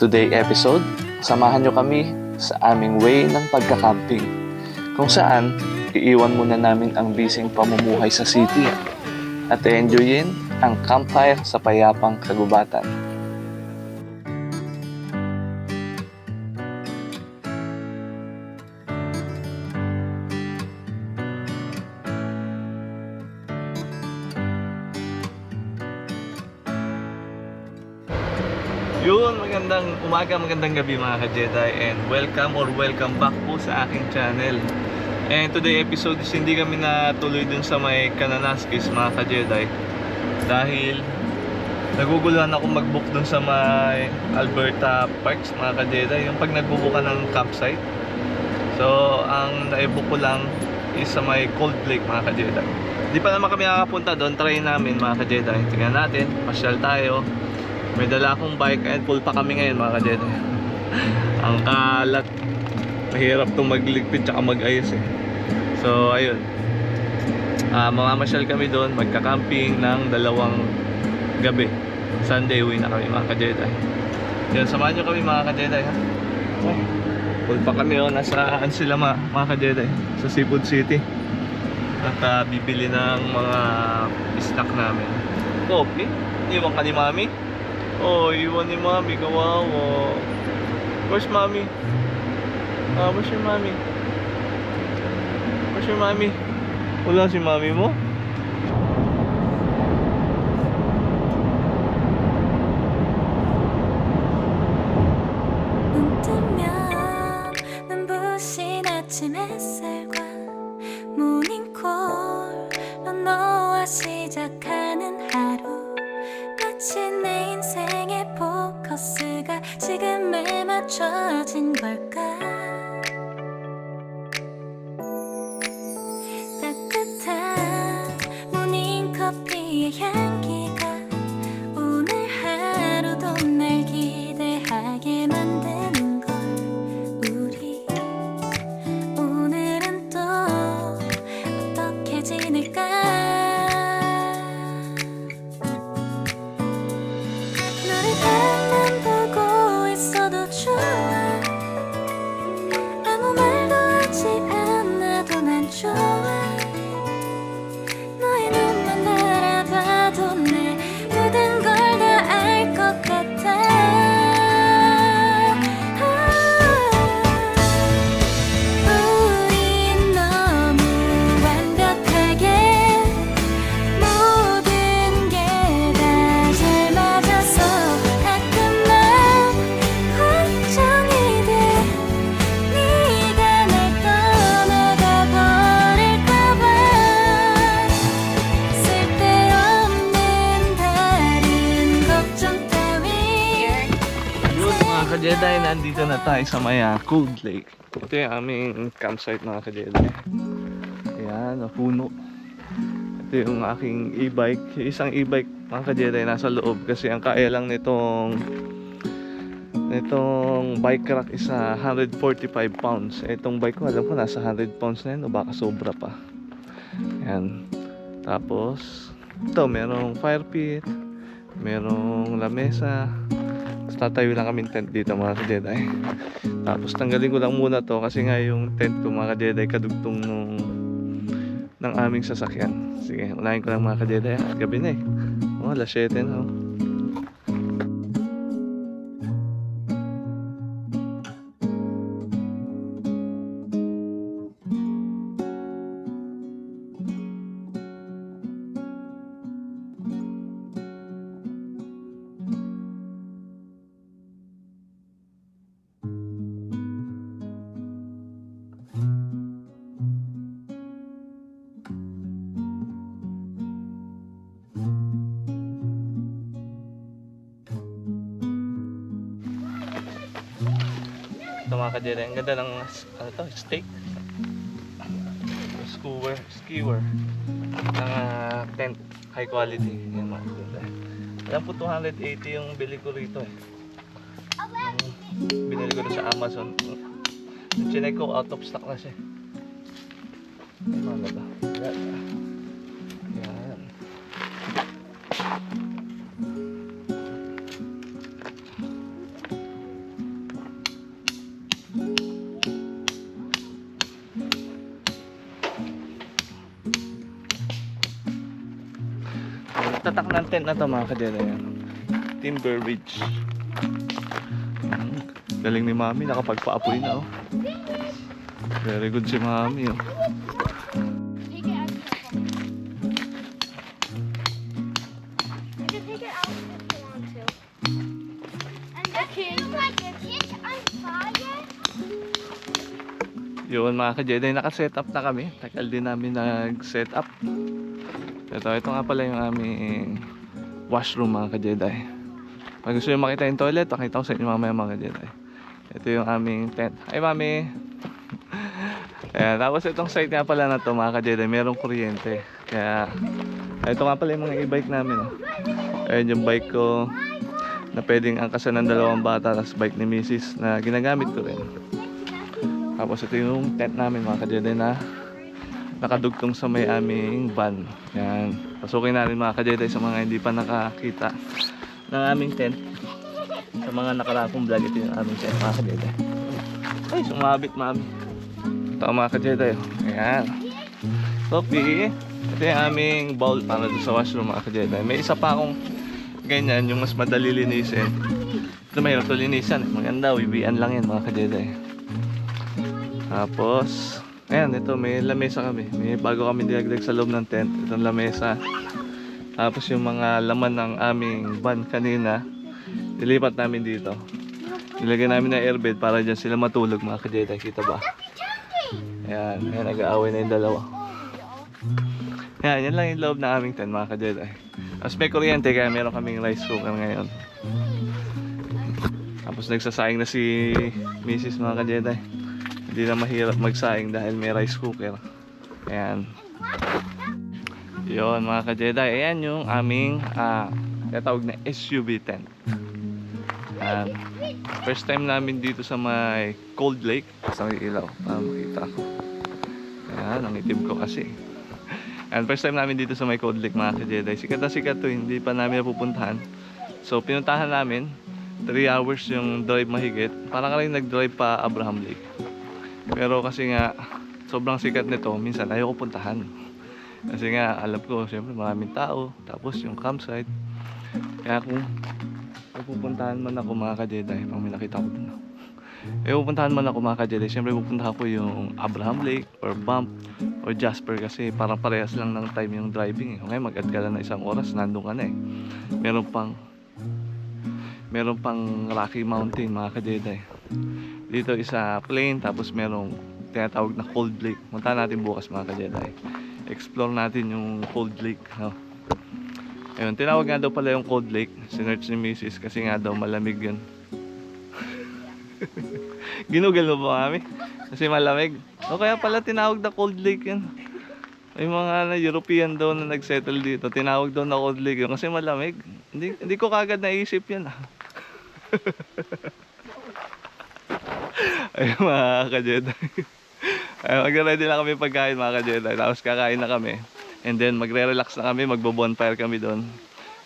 today episode, samahan nyo kami sa aming way ng pagka-camping. Kung saan, iiwan muna namin ang bising pamumuhay sa city at enjoyin ang campfire sa payapang kagubatan. Umaga, magandang gabi mga ka-Jedi and welcome or welcome back po sa aking channel. And today episode is hindi kami natuloy dun sa may Kananaskis mga ka-Jedi dahil naguguluhan ako mag-book dun sa may Alberta Parks mga ka-Jedi yung pag nagbubuka ng campsite. So, ang naibook ko lang is sa may Cold Lake mga ka-Jedi. Di pa naman kami nakakapunta doon, try namin mga ka-Jedi. Tingnan natin, pasyal tayo. May dala akong bike and full pa kami ngayon mga ka-Jedi. Ang kalat. Mahirap itong magligpit tsaka mag-ayos eh. So, ayun. Ah, mamamasyal kami doon, magka-camping ng dalawang gabi. Sunday uwi na kami mga ka-Jedi. Yan, samahan nyo kami mga ka-Jedi ha. Full pa kami oh, nasaan sila mga, mga ka-Jedi? Sa Seafood City. At ah, bibili ng mga snack namin. Coffee? Iwan ka ni Mami? Oh, iwan ni Mami, kawawa. Where's Mami? Ah, where's your Mami? Where's your Mami? Wala si Mami mo? 닮은 듯 nandito na tayo sa Maya Cold Lake. Ito yung aming campsite mga ka-Jedi. Ayan, puno. Ito yung aking e-bike. Isang e-bike mga ka-Jedi nasa loob kasi ang kaya lang nitong nitong bike rack is ah, 145 pounds. Itong bike ko alam ko nasa 100 pounds na yun o baka sobra pa. Ayan. Tapos ito merong fire pit, merong lamesa, tatayo lang kami tent dito mga ka-Jedi. Tapos tanggalin ko lang muna to kasi nga yung tent ko mga ka-Jedi kadugtong nung ng aming sasakyan. Sige, unahin ko lang mga ka-Jedi. Gabi na eh. Oh, alas 7 na. oh. Mga ka-Jedi. Ang ganda ng ano to, steak. Skewer, skewer. Ng ah, tent. High quality. Yan mga ka-Jedi. Alam po 280 yung bili ko rito eh. Yung binili ko rin sa Amazon. Yung chinek ko, out of stock na siya. Ano ba? Yan. Ng tent na to mga ka-Jedi. Yan. Timber Ridge. Galing ni Mami, nakapagpaapoy na oh. Very good si Mami oh. Yun mga ka-Jedi, naka-set up na kami. Tagal din namin nag-set up. Ito, ito nga pala yung aming washroom mga ka-Jedi. Pag gusto nyo makita yung toilet, pakita ko sa inyo mamaya mga ka-Jedi. Ito yung aming tent. Hi mami! Ayan, tapos itong site nga pala na to mga ka-Jedi, merong kuryente. Kaya, ito nga pala yung mga e-bike namin. Oh. Ayan yung bike ko na pwedeng angkasan ng dalawang bata, tapos bike ni Mrs. na ginagamit ko rin. Tapos ito yung tent namin mga ka-Jedi na nakadugtong sa may aming van. Yan. Pasukin natin mga ka-Jedi sa mga hindi pa nakakita ng aming tent. Sa mga nakarapong vlog, ito yung aming tent mga ka-Jedi. Ay, sumabit mami. Ito mga ka-Jedi. oh. Ayan. Sophie. Ito yung aming bowl para sa washroom mga ka-Jedi. May isa pa akong ganyan, yung mas madali linisin. Ito mahirap ito linisan. Maganda, wibian lang yan mga ka-Jedi. Tapos, ayan, ito may lamesa kami. May bago kami dinagdag sa loob ng tent. Itong lamesa. Tapos yung mga laman ng aming van kanina, nilipat namin dito. Nilagyan namin ng airbed para dyan sila matulog mga ka-Jedi. Kita ba? Ayan, ayan nag-aaway na yung dalawa. Ayan, yan lang yung loob ng aming tent mga ka-Jedi. Tapos may kuryente kaya meron kaming rice cooker ngayon. Tapos nagsasaing na si Mrs. mga ka-Jedi. Hindi na mahirap magsaing dahil may rice cooker. Ayan. Yon mga ka-Jedi. Ayan yung aming ah, tinatawag na SUV tent. Ayan. First time namin dito sa may Cold Lake. Sa may ilaw. Para makita ko. Ayan, ang itim ko kasi. Ayan, first time namin dito sa may Cold Lake mga ka-Jedi. Sikat na sikat to. Hindi pa namin napupuntahan. So, pinuntahan namin. 3 hours yung drive mahigit. Parang rin nag-drive pa Abraham Lake. Pero kasi nga, sobrang sikat nito, minsan ayoko puntahan. Kasi nga, alam ko, siyempre maraming tao, tapos yung campsite. Kaya kung pupuntahan man ako mga ka-Jedi, pag may nakita ko dun. Eh, pupuntahan man ako mga ka-Jedi, siyempre pupuntahan ko yung Abraham Lake, or Bump, or Jasper kasi parang parehas lang ng time yung driving. Eh. Ngayon, mag-add ka lang ng isang oras, nandun ka na eh. Meron pang meron pang Rocky Mountain mga ka-Jedi. Dito isa plain tapos merong tinatawag na Cold Lake. Punta natin bukas mga ka-Jedi. Explore natin yung Cold Lake. No? Ayun, tinawag nga daw pala yung Cold Lake. Sinerch ni Mrs. kasi nga daw malamig yun. Ginugal mo ba kami? Kasi malamig. O kaya pala tinawag na Cold Lake yun. May mga na European daw na nagsettle dito. Tinawag daw na Cold Lake yun kasi malamig. Hindi, hindi ko kagad naisip yan ah. Ay mga ka-Jedi. Ay, magre-ready na kami pagkain mga ka-Jedi. Tapos kakain na kami. And then magre-relax na kami, magbo-bonfire kami doon.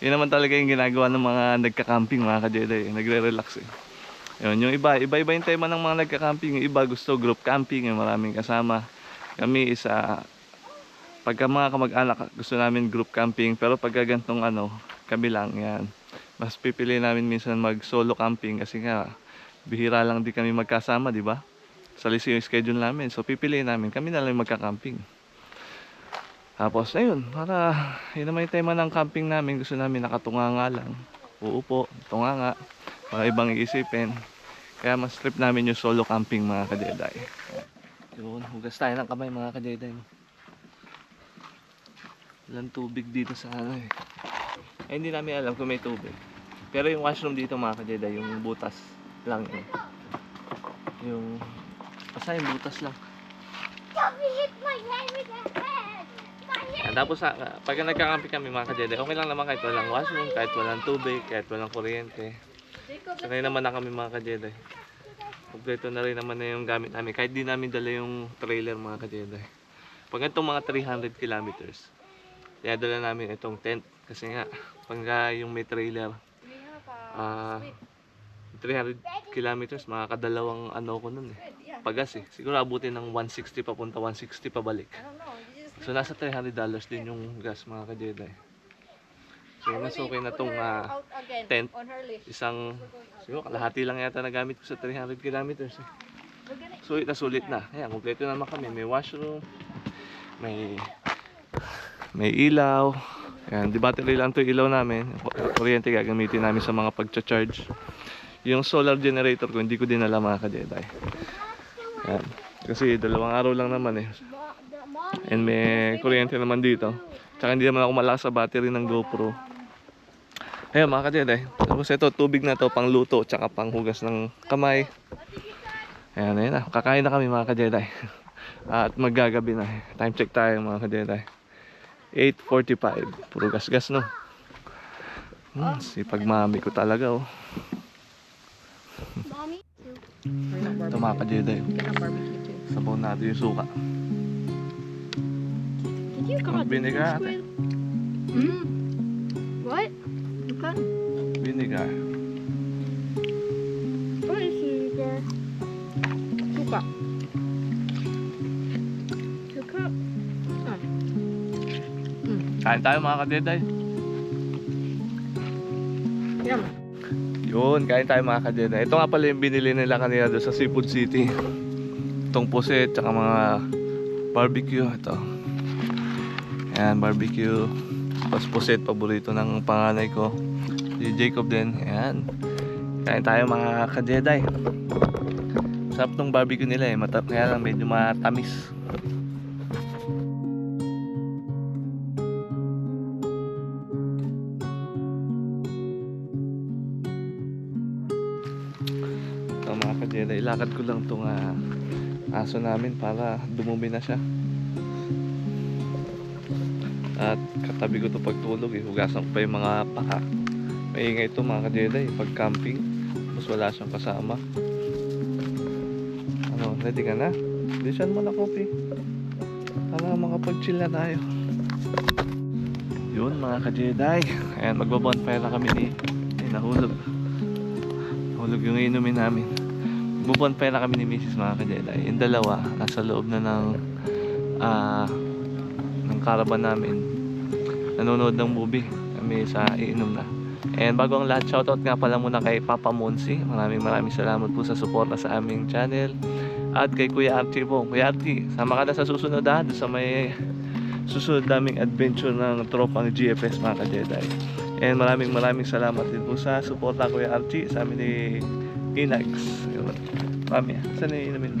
Yun naman talaga yung ginagawa ng mga nagka-camping mga ka-Jedi. Nagre-relax eh. Yun, yung iba, iba-iba yung tema ng mga nagka-camping. Yung iba gusto group camping, yung maraming kasama. Kami isa, pagka mga kamag-anak, gusto namin group camping. Pero pagka gantong ano, kami lang, yan. Mas pipili namin minsan mag solo camping kasi nga, bihira lang di kami magkasama, di ba? Salis yung schedule namin. So pipiliin namin, kami na lang magka-camping. Tapos, ayun, para, yun naman yung tema ng camping namin. Gusto namin nakatunganga lang. Uupo, tunganga. Mga ibang iisipin. Kaya mas trip namin yung solo camping mga kajeday. Yun, hugas tayo ng kamay mga kajeday. Walang tubig dito sa ano eh. Eh, hindi namin alam kung may tubig. Pero yung washroom dito mga kajeday, yung butas lang yun. Yung, basta yung butas lang. Yan, tapos sa, pag nagkakampi kami mga kajeday, okay lang naman kahit walang washroom, kahit walang tubig, kahit walang kuryente. Sanay naman na kami mga kajeday. Kompleto na rin naman na yung gamit namin. Kahit di namin dala yung trailer mga kajeday. Pag itong mga 300 kilometers, kaya dala namin itong tent. Kasi nga, pag nga yung may trailer, ah 300 kilometers, mga kadalawang ano ko nun eh. Pagas eh. Siguro abutin ng 160 papunta, 160 pabalik. So nasa 300 dollars din yung gas mga ka-Jedi. So nasuki na tong again tent. isang siguro kalahati lang yata nagamit ko sa 300 kilometers. Eh. We're gonna Sulit na. Ayan, kumpleto naman kami. May washroom, may may ilaw. Ayan, di battery lang to ilaw namin. Kuryente gagamitin namin sa mga pagcha-charge. Yung solar generator ko, hindi ko din alam mga kajeday. Ayan. Kasi dalawang araw lang naman eh. And may kuryente naman dito. Tsaka hindi naman ako malakas sa battery ng GoPro. Ayun mga kajeday. Tapos ito, tubig na to, pang luto, tsaka pang hugas ng kamay. Ayan, ayun na. Kakain na kami mga kajeday. At maggagabi na. Time check tayo mga kajeday. 8.45. Puro gas-gas no. Hmm, sipag mami ko talaga oh. Mommy. Barbecue too. Sabaw natin yung suka. Did you come Vinegar ate. Mm. What? Okay. Vinegar. What is sugar? Suka. Sugar. Kain tayo mga kajeday. Yum. Yun, kain tayo mga kadena. Ito nga pala yung binili nila kanina doon sa Seafood City. Itong puset, tsaka mga barbecue. Ito. Ayan, barbecue. Tapos puset, paborito ng panganay ko. Si Jacob din. Ayan. Kain tayo mga kajeday. Sarap tong barbecue nila eh. Mata kaya lang medyo matamis. Ilakad ko lang tong ah, aso namin para dumumi na siya. At katabi ko to pagtulog eh, hugasan ko pa yung mga paka. Maingay ito mga kajeday, pag camping, mas wala siyang kasama. Ano, ready ka na? Bilisan mo na kopi. Para makapag-chill na tayo. Yun mga kajeday. Ayan, magbabonfire na kami ni, ni nahulog. Hulog yung inumin namin. Bubonfire na kami ni Mrs. mga kajelay. Yung dalawa, nasa loob na ng ah ng caravan namin. Nanonood ng movie. Kami sa iinom na. And bago ang lahat, shoutout nga pala muna kay Papa Monsi. Maraming maraming salamat po sa suporta sa aming channel. At kay Kuya Archie po. Kuya Archie, sama ka na sa susunod ha. Doon sa may susunod naming adventure ng tropang GFS mga kajeday. And maraming maraming salamat din po sa suporta Kuya Archie sa amin ni Inags. Mami, saan na inumin?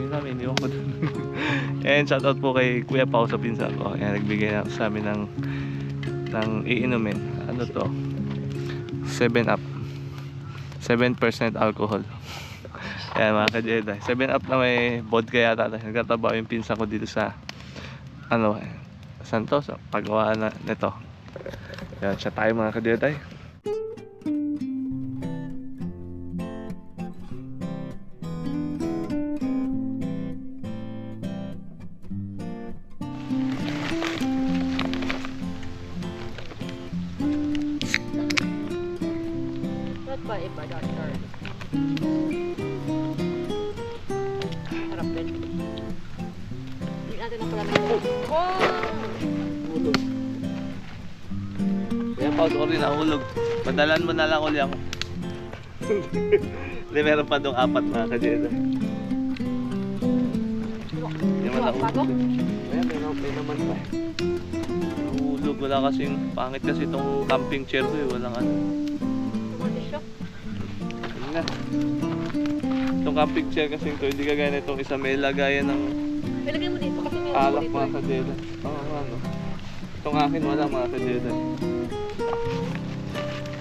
Yun namin, iniwan ko dun. And shoutout po kay Kuya Pao sa pinsan ko. Ayan, nagbigay na sa amin ng ng iinumin. Ano to? 7 up. 7% alcohol. Ayan mga ka-Jedi. 7 up na may vodka yata. Nagkatabaw yung pinsan ko dito sa ano, eh, saan to? Sa paggawa na nito. Yan, siya tayo mga ka-Jedi. Ba't ba iba, doctor? Harap din. Hindi natin ang pala Hulog. Kaya pause ko rin nahulog. Padalan mo na lang uli ako. Hindi, meron pa doong apat mga ka-Jedi. Hindi man. Ayan, meron, may naman pa. Nahulog. Wala kasing pangit kasi itong camping chair ko eh. Walang ano. Na. Itong camping chair kasi ito, hindi kagaya na itong isa may lagayan ng Ilagay mo dito kasi may alak mga ka-Jedi. Oo, ano. Itong akin wala mga ka-Jedi.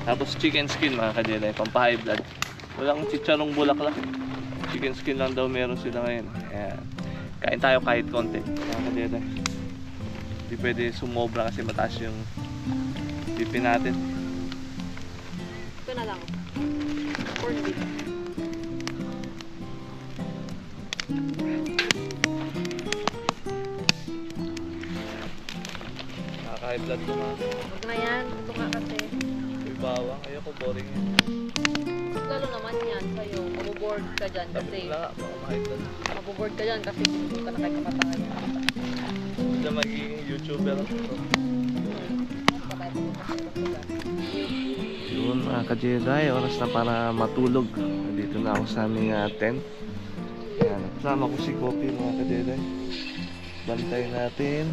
Tapos chicken skin mga ka-Jedi, pampa-high blood. Walang chicharong bulaklak. Chicken skin lang daw meron sila ngayon. Ayan. Kain tayo kahit konti mga ka-Jedi. Hindi pwede sumobra kasi mataas yung pipi natin. Ito na lang. Corn beef. Nakaka-high blood ko mga. Huwag na yan. Ito nga kasi. May bawang. Ayoko boring yun. Lalo naman yan sa'yo. Mabuboard ka dyan kasi. Wala nga, baka ma-high blood. Mabuboard ka dyan kasi hindi ka na kay kapatayan. Hindi magiging YouTuber ako. Patay Yun mga ka-Jedi, oras na para matulog. Dito na ako sa aming ah, tent. Yan, kasama ko si Kopi mga ka-Jedi. Bantayin natin.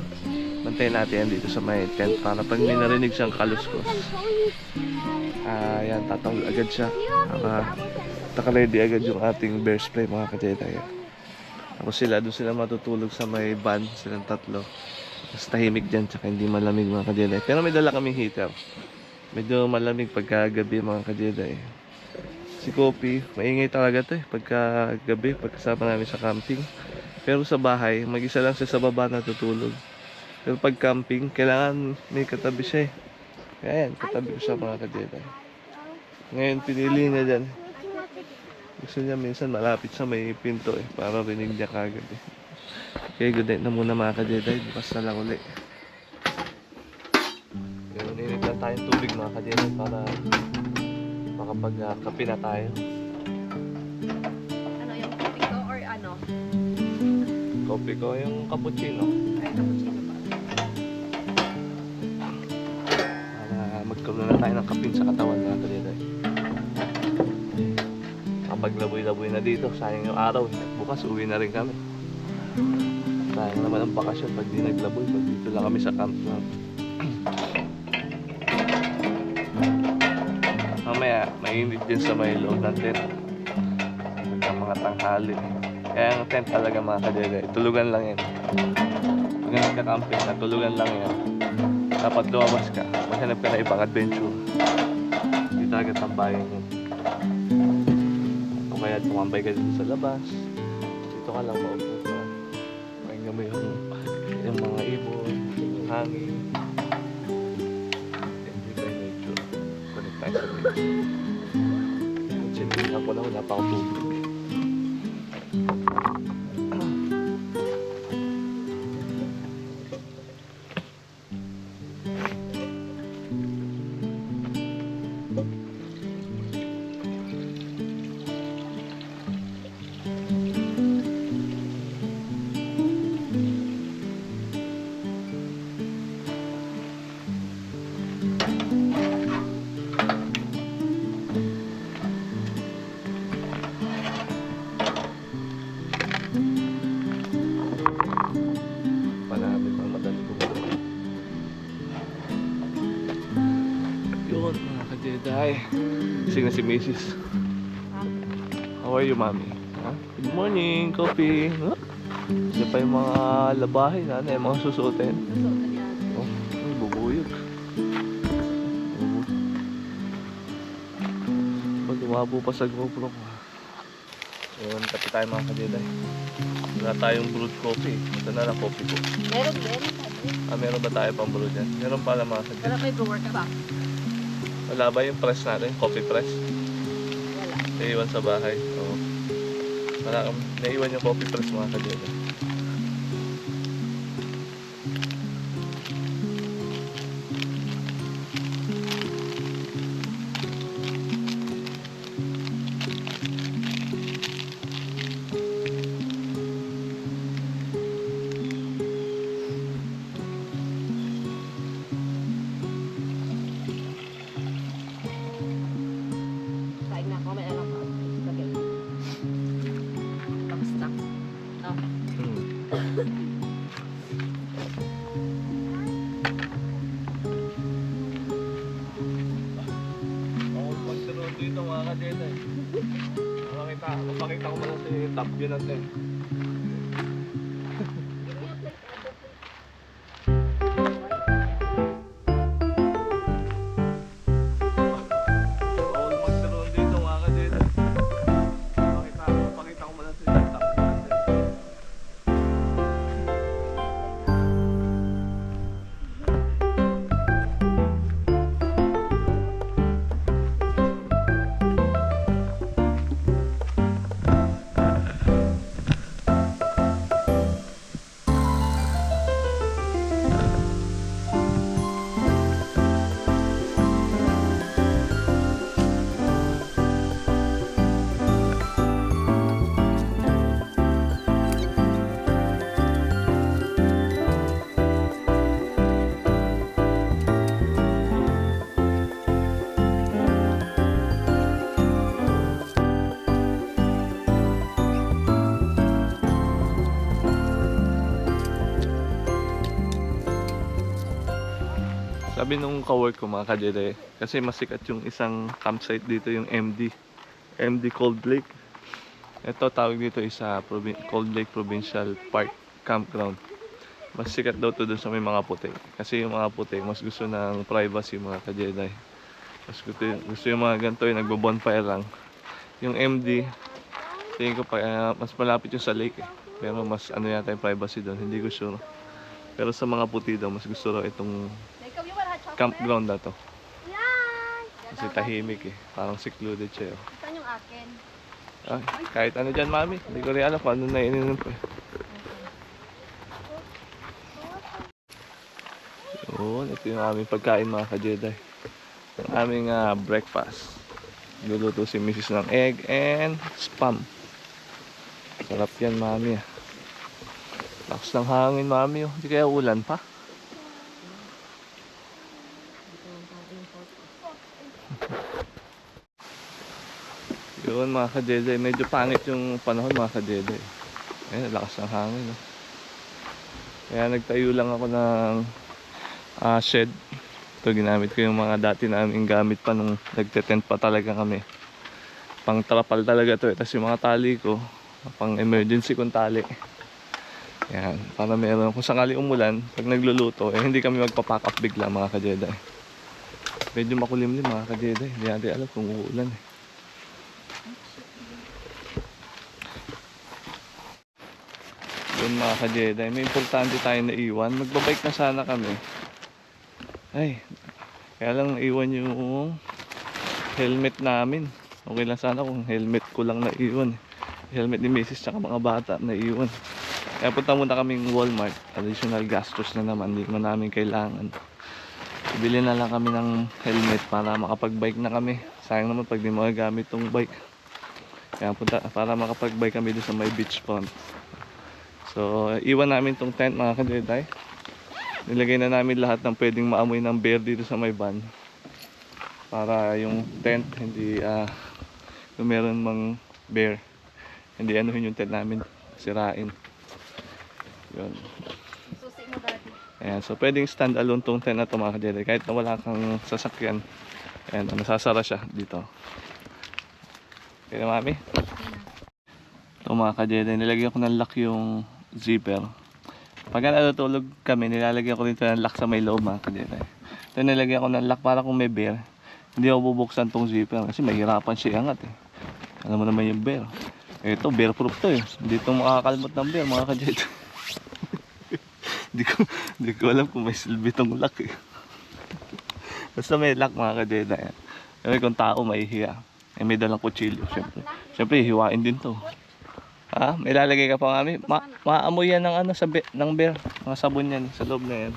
Bantayin natin yan dito sa may tent para pag may narinig siyang kaluskos. Ah, yan, tatawag agad siya. Para naka-ready agad yung ating bear spray mga ka-Jedi. Tapos sila, doon sila matutulog sa may van, silang tatlo. Mas tahimik dyan, tsaka hindi malamig mga ka-Jedi. Pero may dala kaming heater. Medyo malamig pagkagabi mga ka-Jedi. Si Kopi, maingay talaga to eh. Pagkagabi, pagkasama namin sa camping. Pero sa bahay, mag-isa lang siya sa baba natutulog. Pero pag camping, kailangan may katabi siya eh. Kaya yan, katabi ko siya mga ka-Jedi. Ngayon, pinili niya dyan. Gusto niya minsan malapit sa may pinto eh. Para rinig niya kagad eh. Okay, good night na muna mga ka-Jedi. Bukas na lang uli. Tubig mga ka-Jedi para makapag-kape na tayo. Ano yung kopi ko or ano? Kopi ko yung cappuccino. Ay, cappuccino pa. Para magkaroon na tayo ng kapin sa katawan mga ka-Jedi. Kapag laboy-laboy na dito, sayang yung araw. Bukas uwi na rin kami. Sayang naman ang bakasyon pag di naglaboy. Pag dito lang kami sa camp na. Mamaya, mainit din sa may loob ng tent. Pagka mga tanghali. Kaya ang tent talaga mga kadede, tulugan lang yan. Pag nagka-camping, natulugan lang yan. Dapat lumabas ka, maghanap ka na ibang adventure. Hindi talaga tambayan yun. O kaya tumambay ka dito sa labas. Dito ka lang maupo ka. Pakinggan mo yung, yung mga ibon, yung hangin. Connect tayo sa nature. Si Mrs. How are you, Mami? Ha? Good morning, coffee. Huh? Yan pa yung mga labahin, ano, yung mga susuotin. Na. Oh, ay, bubuyog. Pag umabo pa sa GoPro ko. Yun, kape tayo mga ka-Jedi. Wala tayong brewed coffee. Ito na lang coffee ko. Meron, meron. sabi. Ah, meron ba tayo pang brew dyan? Meron pala mga Wala ka-Jedi. kayo brewer ka ba? Wala ba yung press natin? Coffee press? Wala. Naiwan sa bahay. Oo. Wala naiwan yung coffee press mga ka-Jedi. top. Yun ang Sabi nung kawork ko mga ka-Jedi, kasi masikat yung isang campsite dito, yung MD. MD Cold Lake. Ito tawag dito isa Provin- Cold Lake Provincial Park Campground. Mas sikat daw to dun sa may mga puti. Kasi yung mga puti, mas gusto ng privacy mga ka-Jedi. Mas gusto, gusto yung mga ganito yung nagbo-bonfire lang. Yung MD, tingin ko pa, ah, mas malapit yung sa lake eh. Pero mas ano yata yung privacy doon, hindi ko sure. Pero sa mga puti daw, mas gusto raw itong Ikaw yung wala chocolate? Campground na to. Yan! Kasi tahimik eh. Parang secluded siya. oh. Saan yung akin? Ay, kahit ano dyan, mami. Hindi ko rin alam kung ano na ininom ko eh. Yun, ito yung aming pagkain mga ka-Jedi. Yung aming ah, breakfast. Luluto si Mrs. ng egg and spam. Sarap yan, mami. ah. Lakas ng hangin, mami. Oh. Hindi kaya ulan pa. Yun mga ka-Jedi, medyo pangit yung panahon mga ka-Jedi. Ayun, lakas ng hangin. No? Kaya nagtayo lang ako ng ah, shed. Ito ginamit ko yung mga dati namin gamit pa nung nagte-tent pa talaga kami. Pang trapal talaga to eh. Tapos yung mga tali ko, pang emergency kong tali. Yan, para meron. Kung sakali umulan, pag nagluluto, eh hindi kami magpapack up bigla mga ka-Jedi. Medyo makulimlim mga ka-Jedi. Hindi natin alam kung uulan eh. Yun mga ka-Jedi, may importante tayo na iwan. Magbabike na sana kami. Ay, kaya lang naiwan yung helmet namin. Okay lang sana kung helmet ko lang naiwan. Helmet ni Mrs. tsaka mga bata naiwan. Kaya punta muna kaming Walmart. Additional gastos na naman. Hindi naman namin kailangan. Bili na lang kami ng helmet para makapag-bike na kami. Sayang naman pag di magagamit tong bike. Kaya punta para makapag-bike kami doon sa may beach front. So, iwan namin tong tent mga ka-Jedi. Nilagay na namin lahat ng pwedeng maamoy ng bear dito sa may van. Para yung tent hindi ah kung meron mang bear, hindi anuhin yung tent namin, sirain. Yun. Ayan, so pwedeng stand alone tong tent na to mga ka-Jedi. Kahit na wala kang sasakyan, ayan, nasasara siya dito. Okay na mami? Ito mga ka-Jedi, nilagyan ko ng lock yung zipper. Pag natutulog kami, nilalagyan ko dito ng lock sa may loob mga ka-Jedi. Ito nilagyan ko ng lock para kung may bear, hindi ako bubuksan tong zipper kasi mahirapan siya iangat eh. Alam mo naman yung bear. Ito, bear proof to eh. Hindi ito makakalmot ng bear mga ka-Jedi. Hindi ko, hindi ko alam kung may silbi tong lock eh. Basta may lock mga ka-Jedi. Kasi kung tao mahihiya. Eh, may dalang kutsilyo, syempre. Syempre, hiwain din to. Ha? May lalagay ka pa kami. Ma maamoy yan ng ano sa be- ng bear. Mga sabon yan sa loob na yan.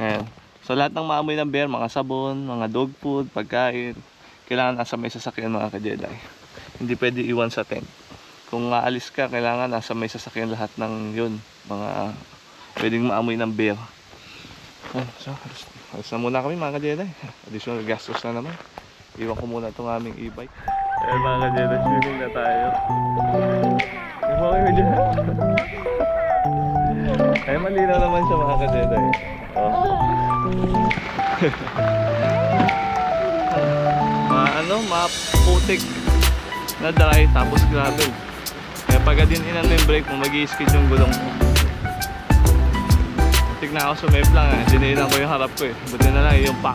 Ngayon. So lahat ng maamoy ng bear, mga sabon, mga dog food, pagkain, kailangan nasa may sasakyan mga ka-Jedi. Hindi pwede iwan sa tent. Kung aalis ka, kailangan nasa may sasakyan lahat ng yun. Mga pwedeng maamoy ng bear. Ah, so, alis, alis na muna kami mga ka-Jedi. Additional gastos na naman. Iwan ko muna itong aming e-bike. Eh mga ka-Jedi, swimming na tayo. Iwan kayo dyan. Ay, malinaw naman siya mga ka-Jedi. Oh. ma ano, maputik na dry tapos gravel. Kaya pag din inan mo yung brake mo, mag skid yung gulong mo. Tignan ako sumip lang eh. Dinilan ko yung harap ko eh. Buti na lang yung pack